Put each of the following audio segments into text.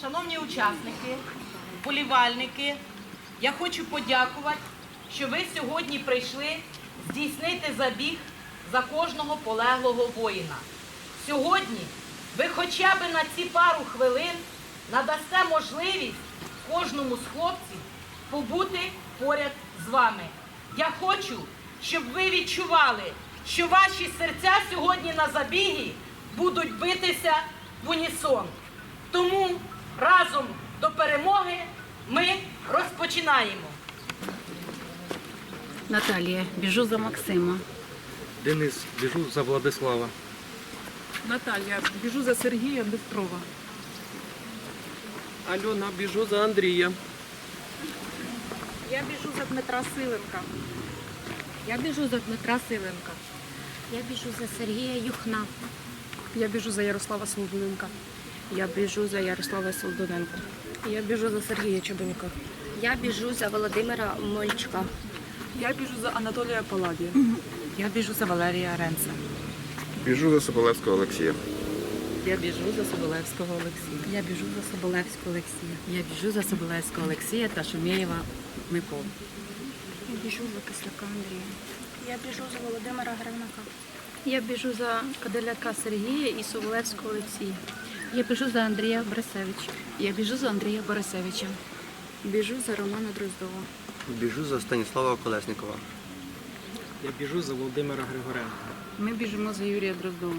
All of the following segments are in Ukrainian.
Шановні учасники, болівальники, я хочу подякувати, що ви сьогодні прийшли здійснити забіг за кожного полеглого воїна. Сьогодні ви хоча б на ці пару хвилин надасте можливість кожному з хлопців побути поряд з вами. Я хочу, щоб ви відчували, що ваші серця сьогодні на забігі будуть битися в унісон. Тому разом до перемоги ми розпочинаємо. Наталія, біжу за Максима. Денис, біжу за Владислава. Наталія, біжу за Сергія Бистрова. Альона, біжу за Андрія. Я біжу за Дмитра Силенка. Я біжу за Дмитра Силенка. Я біжу за Сергія Юхна. Я біжу за Ярослава Солодуненка. Я біжу за Ярослава Солдоненко. Я біжу за Сергія Чебенюка. Я біжу за Володимира Мольчка. Я біжу за Анатолія Паладія. Я біжу за Валерія Ренца. Біжу за Соболевського Олексія. Я біжу за Соболевського Олексія. Я біжу за Соболевського Олексія. Я біжу за Соболевського Олексія та Шумєєва Микола. Я біжу за Кисляка Андрія. Я біжу за Володимира Гривника. Я біжу за Каделяка Сергія і Соболевського Олексія. Я біжу за Андрія Борисевича. Я біжу за Андрія Борисевича. Біжу за Романа Дроздова. Біжу за Станіслава Колеснікова. Я біжу за Володимира Григоренка. Ми біжимо за Юрія Дроздова.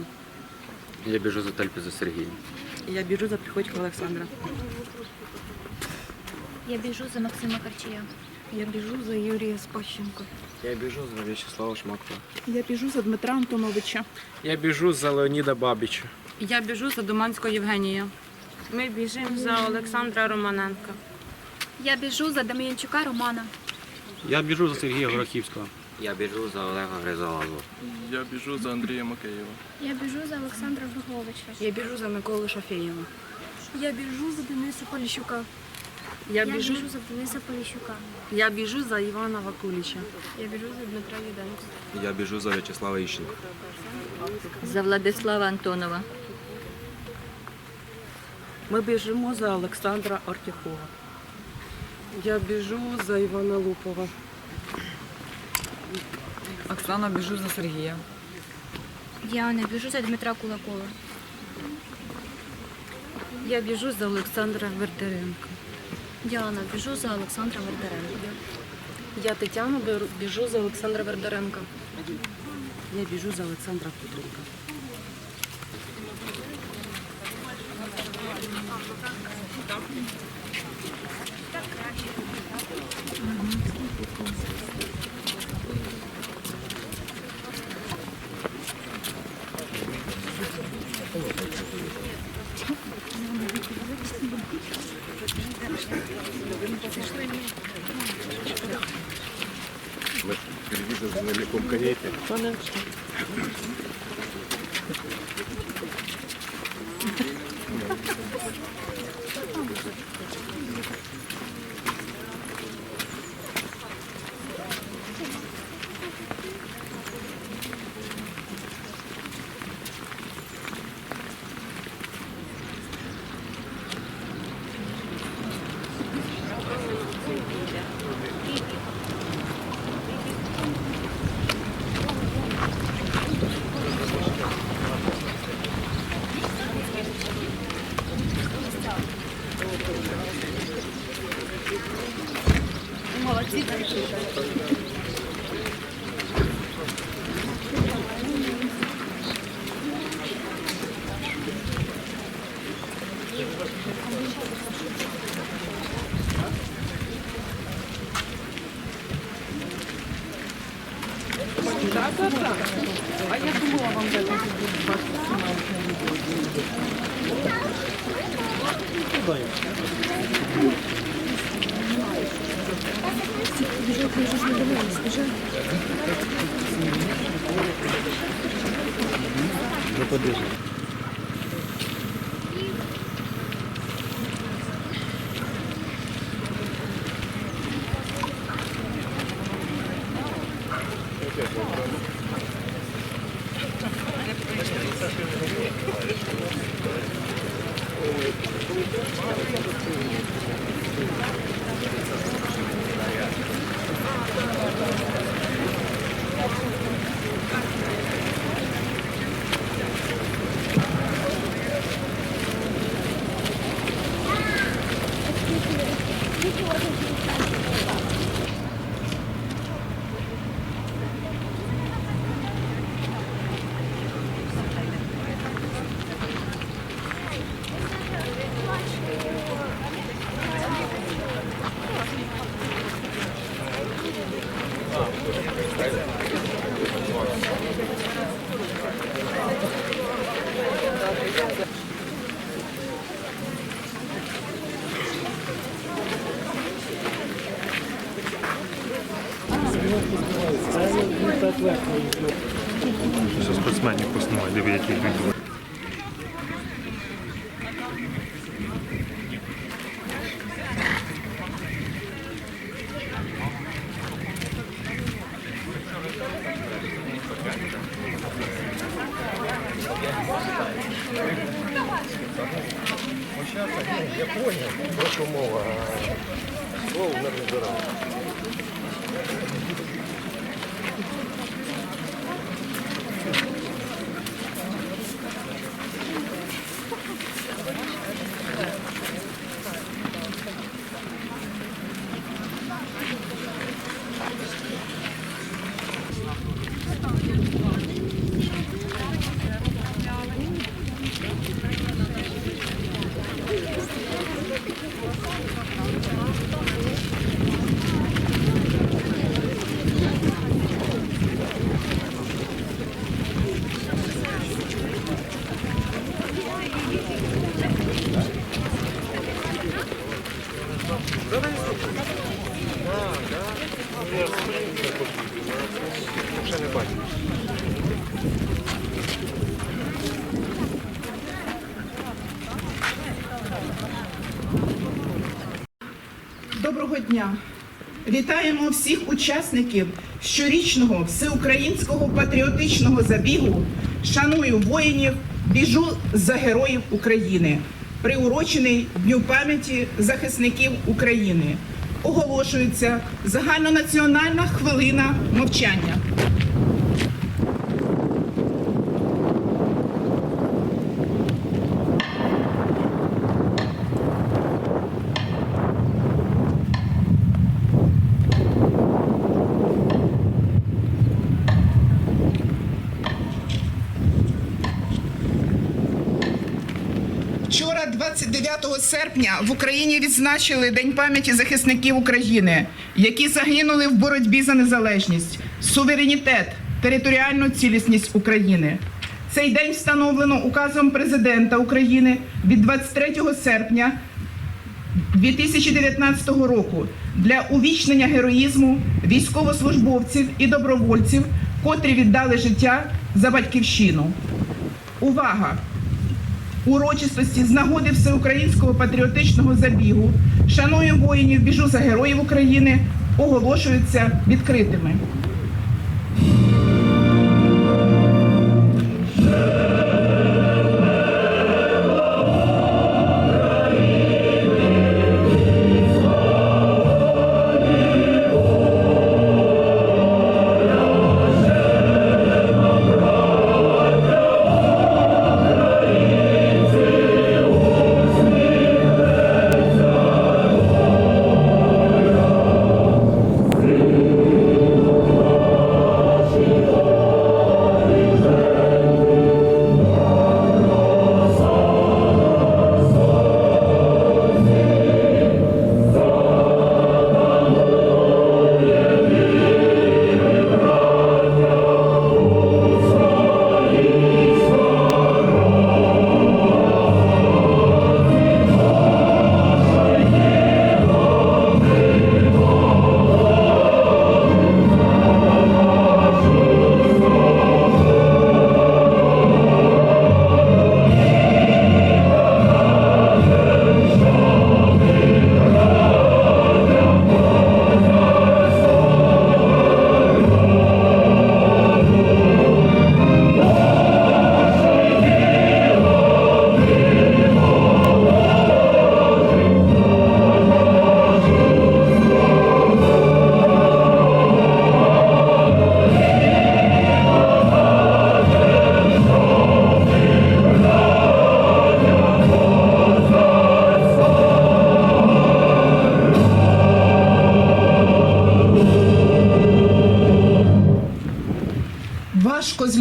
Я біжу за Тельпі за Сергієм. Я біжу за Приходько Олександра. Я біжу за Максима Карчія. Я біжу за Юрія Спащенко. Я біжу за В'ячеслава Шмакова. Я біжу за Дмитра Антоновича. Я біжу за Леоніда Бабіча. Я біжу за Доманського Євгенія. Ми біжимо за Олександра Романенка. Я біжу за Дем'янчука Романа. Я біжу за Сергія Горохівського. Я біжу за Олега Гризалазу. Я біжу за Андрія Макеєва. Я біжу за Олександра Григовича. Я біжу за Миколу Шафєєва. Я біжу за Дениса Поліщука. Я біжу, за Дениса Поліщука. я біжу за Івана Вакуліча. Я біжу за Дмитра Юденка. Я біжу за В'ячеслава Іщенка. За Владислава Антонова. Ми біжимо за Олександра Ортяхова. Я біжу за Івана Лупова. Оксана біжу за Сергія. Я не біжу за Дмитра Кулакова. Я біжу за Олександра Вертеренка. Діана, біжу за Олександра Вердеренка. Я Тетяна біжу за Олександра Вердоренка. Я біжу за Олександра Кудренка. Ми перевізли за наліком ediyorsunuz? Доброго Вітаємо всіх учасників щорічного всеукраїнського патріотичного забігу Шаную воїнів, біжу за героїв України, приурочений Дню пам'яті захисників України. Оголошується загальнонаціональна хвилина мовчання. 29 серпня, в Україні відзначили День пам'яті захисників України, які загинули в боротьбі за незалежність, суверенітет, територіальну цілісність України. Цей день встановлено указом президента України від 23 серпня 2019 року для увічнення героїзму військовослужбовців і добровольців, котрі віддали життя за батьківщину. Увага! Урочистості з нагоди всеукраїнського патріотичного забігу шаную воїнів, біжу за героїв України оголошуються відкритими.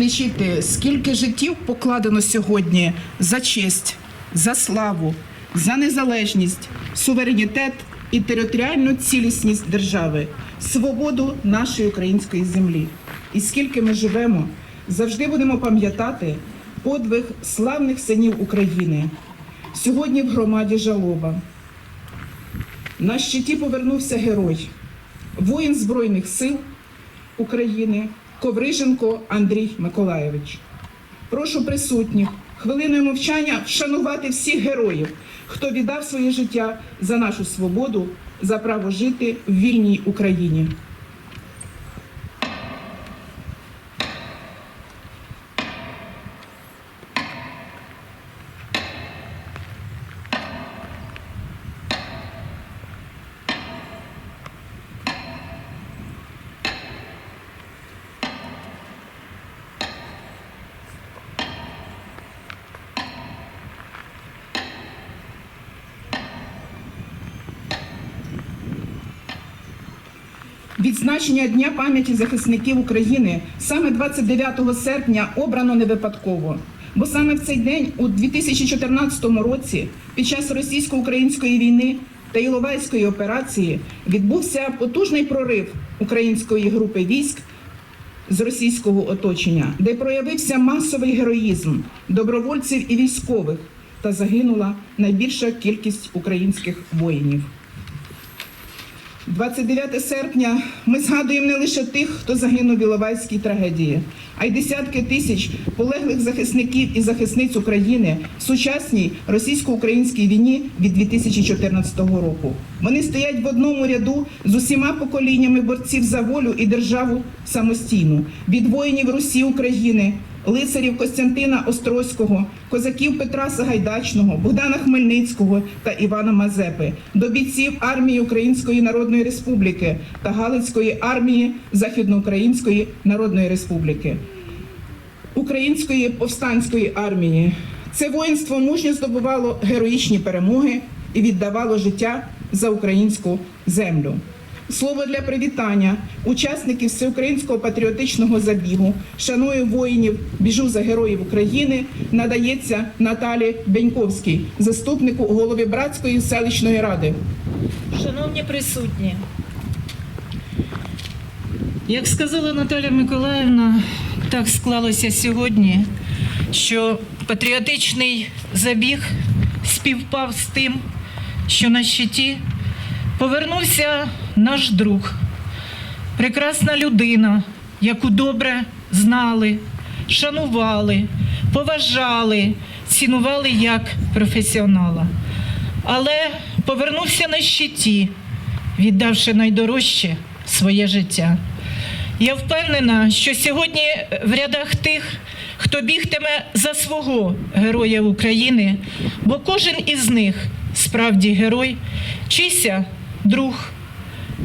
Важко скільки життів покладено сьогодні за честь, за славу, за незалежність, суверенітет і територіальну цілісність держави, свободу нашої української землі. І скільки ми живемо, завжди будемо пам'ятати подвиг славних синів України. Сьогодні в громаді жалоба. На щиті повернувся герой, воїн Збройних сил України Ковриженко Андрій Миколаєвич. Прошу присутніх хвилиною мовчання вшанувати всіх героїв, хто віддав своє життя за нашу свободу, за право жити в вільній Україні. Відзначення Дня пам'яті захисників України саме 29 серпня обрано не випадково. Бо саме в цей день, у 2014 році, під час російсько-української війни та Іловайської операції, відбувся потужний прорив української групи військ з російського оточення, де проявився масовий героїзм добровольців і військових, та загинула найбільша кількість українських воїнів. 29 серпня ми згадуємо не лише тих, хто загинув в Іловайській трагедії, а й десятки тисяч полеглих захисників і захисниць України в сучасній російсько-українській війні від 2014 року. Вони стоять в одному ряду з усіма поколіннями борців за волю і державу самостійну від воїнів Русі України. Лицарів Костянтина Острозького, козаків Петра Сагайдачного, Богдана Хмельницького та Івана Мазепи, до бійців армії Української Народної Республіки та Галицької армії Західноукраїнської Народної Республіки, Української повстанської армії. Це воїнство мужньо здобувало героїчні перемоги і віддавало життя за українську землю. Слово для привітання учасників всеукраїнського патріотичного забігу, шаную воїнів, біжу за героїв України, надається Наталі Беньковській, заступнику голови братської селищної ради. Шановні присутні, як сказала Наталя Миколаївна, так склалося сьогодні, що патріотичний забіг співпав з тим, що на щиті повернувся наш друг, прекрасна людина, яку добре знали, шанували, поважали, цінували як професіонала. Але повернувся на щиті, віддавши найдорожче своє життя. Я впевнена, що сьогодні в рядах тих, хто бігтиме за свого героя України, бо кожен із них справді герой, чийся друг,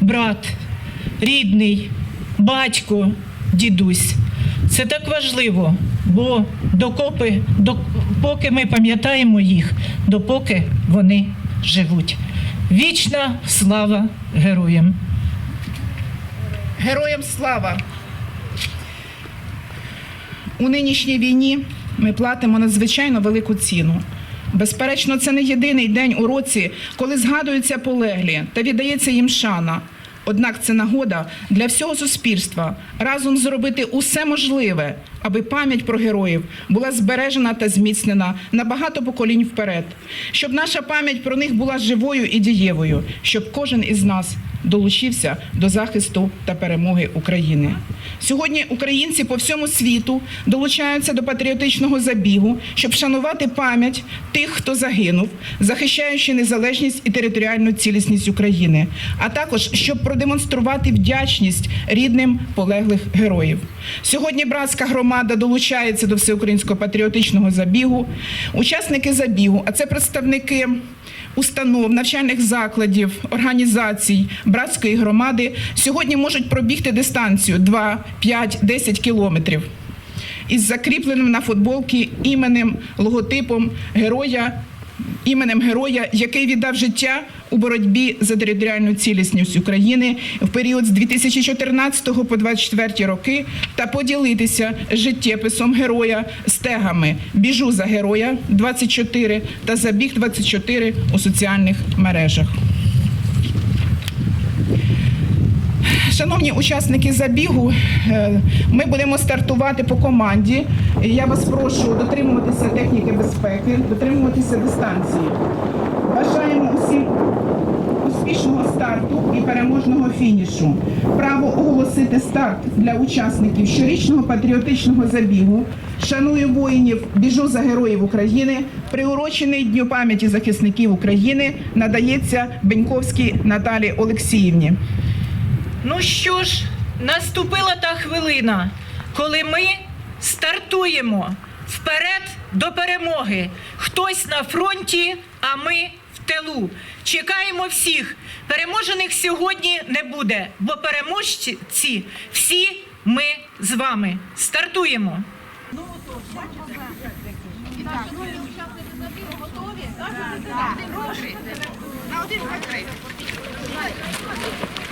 брат, рідний, батько, дідусь. Це так важливо, бо докопи, допоки ми пам'ятаємо їх, допоки вони живуть. Вічна слава героям! Героям слава! У нинішній війні ми платимо надзвичайно велику ціну. Безперечно, це не єдиний день у році, коли згадуються полеглі та віддається їм шана. Однак це нагода для всього суспільства разом зробити усе можливе, аби пам'ять про героїв була збережена та зміцнена на багато поколінь вперед, щоб наша пам'ять про них була живою і дієвою, щоб кожен із нас долучився до захисту та перемоги України. Сьогодні українці по всьому світу долучаються до патріотичного забігу, щоб шанувати пам'ять тих, хто загинув, захищаючи незалежність і територіальну цілісність України, а також щоб продемонструвати вдячність рідним полеглих героїв. Сьогодні братська громада долучається до всеукраїнського патріотичного забігу. Учасники забігу, а це представники установ, навчальних закладів, організацій братської громади сьогодні можуть пробігти дистанцію 2, 5, 10 кілометрів із закріпленим на футболці іменем, логотипом героя, іменем героя, який віддав життя у боротьбі за територіальну цілісність України в період з 2014 по 2024 роки та поділитися життєписом героя стегами Біжу за героя 24 та Забіг 24 у соціальних мережах. Шановні учасники забігу, е, ми будемо стартувати по команді. Я вас прошу дотримуватися техніки безпеки, дотримуватися дистанції. Бажаємо усім, успішного старту і переможного фінішу. Право оголосити старт для учасників щорічного патріотичного забігу. Шаную воїнів, біжу за героїв України. Приурочений Дню пам'яті захисників України надається Беньковській Наталі Олексіївні. Ну що ж, наступила та хвилина, коли ми стартуємо вперед до перемоги. Хтось на фронті, а ми в тилу. Чекаємо всіх. Переможених сьогодні не буде, бо переможці всі ми з вами. Стартуємо. Я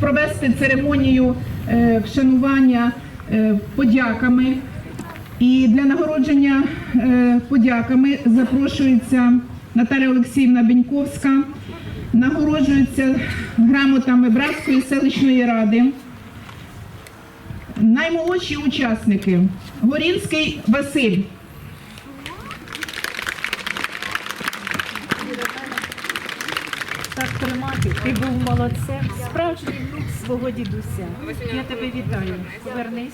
провести церемонію е, вшанування е, подяками. І для нагородження е, подяками запрошується Наталя Олексіївна Беньковська, нагороджується грамотами Братської селищної ради. Наймолодші учасники Горінський Василь. Так тримати. Ти був молодцем, справжній внук свого дідуся. Я тебе вітаю. Повернись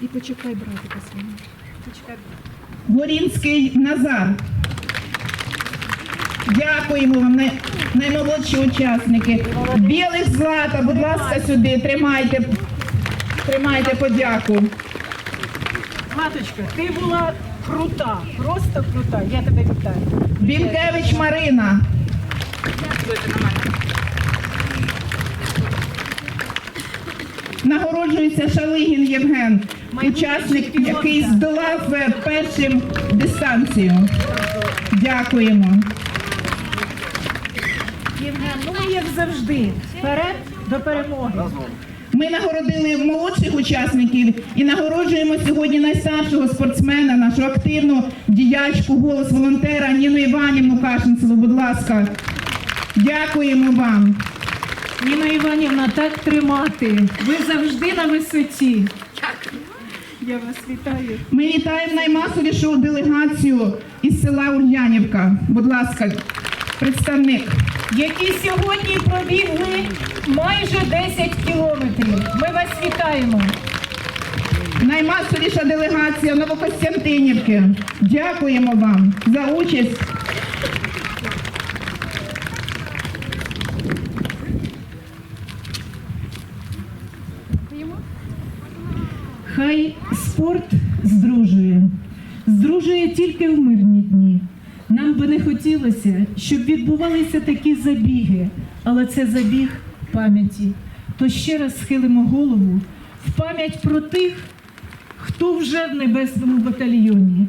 І почекай братика свого. Почекай. Горінський Назар. Дякуємо вам, най- наймолодші учасники. Білих злата, будь ласка, сюди. Тримайте, тримайте подяку. Маточка, ти була крута, просто крута. Я тебе вітаю. Бількевич Марина. Нагороджується Шалигін Євген, учасник, який здолав е, першим дистанцію. Дякуємо. Євген, ну ми як завжди. Вперед до перемоги. Ми нагородили молодших учасників і нагороджуємо сьогодні найстаршого спортсмена, нашу активну діячку, голос волонтера Ніну Іванівну Кашинцеву. Будь ласка, дякуємо вам. Ніна Іванівна, так тримати. Ви завжди на висоті. Я вас вітаю. Ми вітаємо наймасовішу делегацію із села Ульянівка. Будь ласка, представник. Які сьогодні пробігли майже 10 кілометрів. Ми вас вітаємо. Наймасовіша делегація Новокостянтинівки. Дякуємо вам за участь. Хай спорт здружує, здружує тільки в мирні дні. Нам би не хотілося, щоб відбувалися такі забіги, але це забіг пам'яті. То ще раз схилимо голову в пам'ять про тих, хто вже в небесному батальйоні.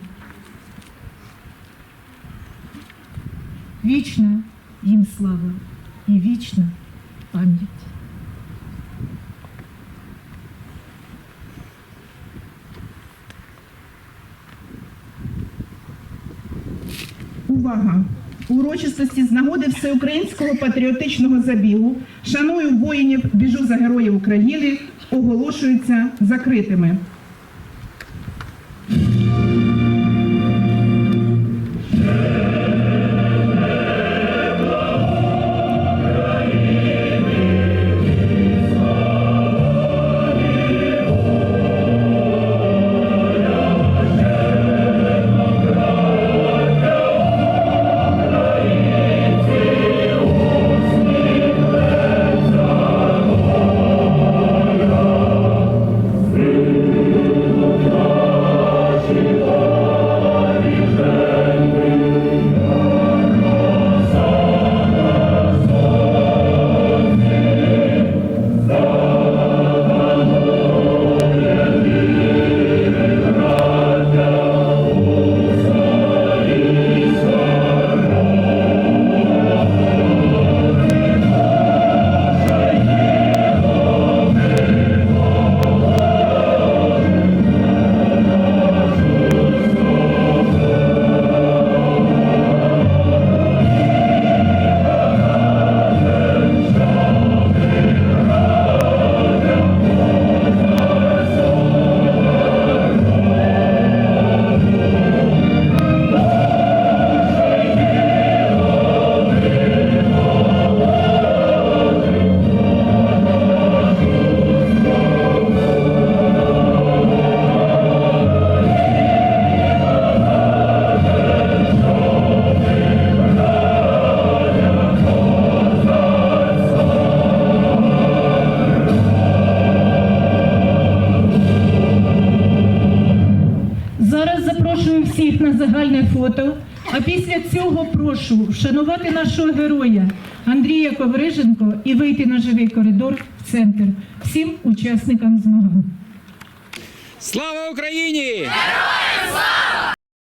Вічна їм слава і вічна пам'ять. Увага! Урочистості з нагоди всеукраїнського патріотичного забігу шаную воїнів, біжу за героїв України, оголошуються закритими. Прошу вшанувати нашого героя Андрія Ковриженко і вийти на живий коридор в центр всім учасникам змагань.